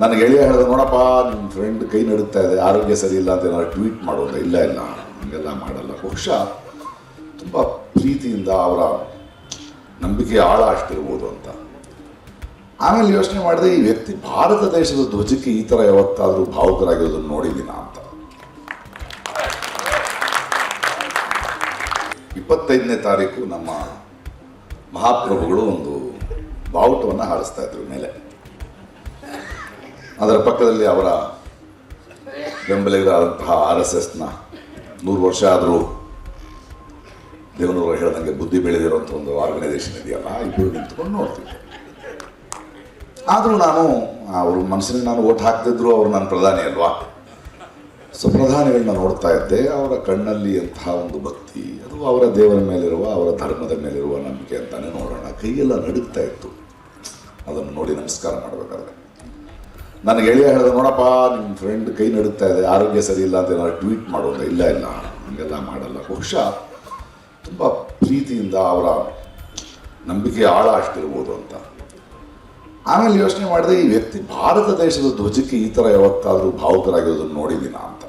ನನಗೆ ಗೆಳೆಯ ಹೇಳಿದ ನೋಡಪ್ಪ ನಿಮ್ಮ ಫ್ರೆಂಡ್ ಕೈ ನಡುತ್ತಾ ಇದೆ, ಆರೋಗ್ಯ ಸರಿ ಇಲ್ಲ ಅಂತ ಏನಾದ್ರು ಟ್ವೀಟ್ ಮಾಡೋದ ಇಲ್ಲ ಇಲ್ಲ, ಹಂಗೆಲ್ಲ ಮಾಡಲ್ಲ. ಬಹುಶಃ ತುಂಬ ಪ್ರೀತಿಯಿಂದ ಅವರ ನಂಬಿಕೆ ಆಳ ಅಷ್ಟಿರ್ಬೋದು ಅಂತ. ಆಮೇಲೆ ಯೋಚನೆ ಮಾಡಿದೆ, ಈ ವ್ಯಕ್ತಿ ಭಾರತ ದೇಶದ ಧ್ವಜಕ್ಕೆ ಈ ಥರ ಯಾವತ್ತಾದರೂ ಭಾವುಕರಾಗಿರೋದನ್ನು ನೋಡಿದ್ದೀನ ಅಂತ. ಇಪ್ಪತ್ತೈದನೇ ತಾರೀಕು ನಮ್ಮ ಮಹಾಪ್ರಭುಗಳು ಒಂದು ಬಾವುಟವನ್ನು ಹಾರಿಸ್ತಾ ಇದ್ರು ಮೇಲೆ. ಅದರ ಪಕ್ಕದಲ್ಲಿ ಅವರ ಬೆಂಬಲಿಗರಾದಂತಹ ಆರ್ ಎಸ್ ಎಸ್ನ ನೂರು ವರ್ಷ ಆದರೂ ದೇವನೂರು ಹೇಳ್ದಂಗೆ ಬುದ್ಧಿ ಬೆಳೆದಿರುವಂಥ ಒಂದು ಆರ್ಗನೈಸೇಷನ್ ಇದೆಯಲ್ಲ ಇಬ್ಬರು ನಿಂತ್ಕೊಂಡು ನೋಡ್ತಿದ್ದೆ ಆದರೂ ನಾನು, ಅವರು ಮನಸ್ಸಿನಲ್ಲಿ ನಾನು ಓಟ್ ಹಾಕ್ತಿದ್ರು, ಅವರು ನನ್ನ ಪ್ರಧಾನಿ ಅಲ್ವಾ? ಸೊ ಪ್ರಧಾನಿಗಳನ್ನ ನೋಡ್ತಾ ಇದ್ದೆ, ಅವರ ಕಣ್ಣಲ್ಲಿ ಅಂತಹ ಒಂದು ಭಕ್ತಿ, ಅದು ಅವರ ದೇವರ ಮೇಲಿರುವ, ಅವರ ಧರ್ಮದ ಮೇಲಿರುವ ನಂಬಿಕೆ ಅಂತಾನೆ ನೋಡೋಣ. ಕೈಯೆಲ್ಲ ನಡುಗ್ತಾ ಇತ್ತು. ಅದನ್ನು ನೋಡಿ ನಮಸ್ಕಾರ ಮಾಡಬೇಕಾದ್ರೆ. ನನಗೆ ಗೆಳೆಯ ಹೇಳಿದ ನೋಡಪ್ಪ ನಿಮ್ಮ ಫ್ರೆಂಡ್ ಕೈ ನಡುತ್ತಾ ಇದೆ, ಆರೋಗ್ಯ ಸರಿ ಇಲ್ಲ ಅಂತ ಏನಾದ್ರು ಟ್ವೀಟ್ ಮಾಡೋದು ಇಲ್ಲ ಇಲ್ಲ, ಹಂಗೆಲ್ಲ ಮಾಡಲ್ಲ. ಬಹುಶಃ ತುಂಬ ಪ್ರೀತಿಯಿಂದ ಅವರ ನಂಬಿಕೆ ಆಳ ಅಷ್ಟಿರ್ಬೋದು ಅಂತ. ಆಮೇಲೆ ಯೋಚನೆ ಮಾಡಿದೆ, ಈ ವ್ಯಕ್ತಿ ಭಾರತ ದೇಶದ ಧ್ವಜಕ್ಕೆ ಈ ಥರ ಯಾವತ್ತಾದರೂ ಭಾವುಕರಾಗಿರೋದನ್ನು ನೋಡಿದ್ದೀನ ಅಂತ.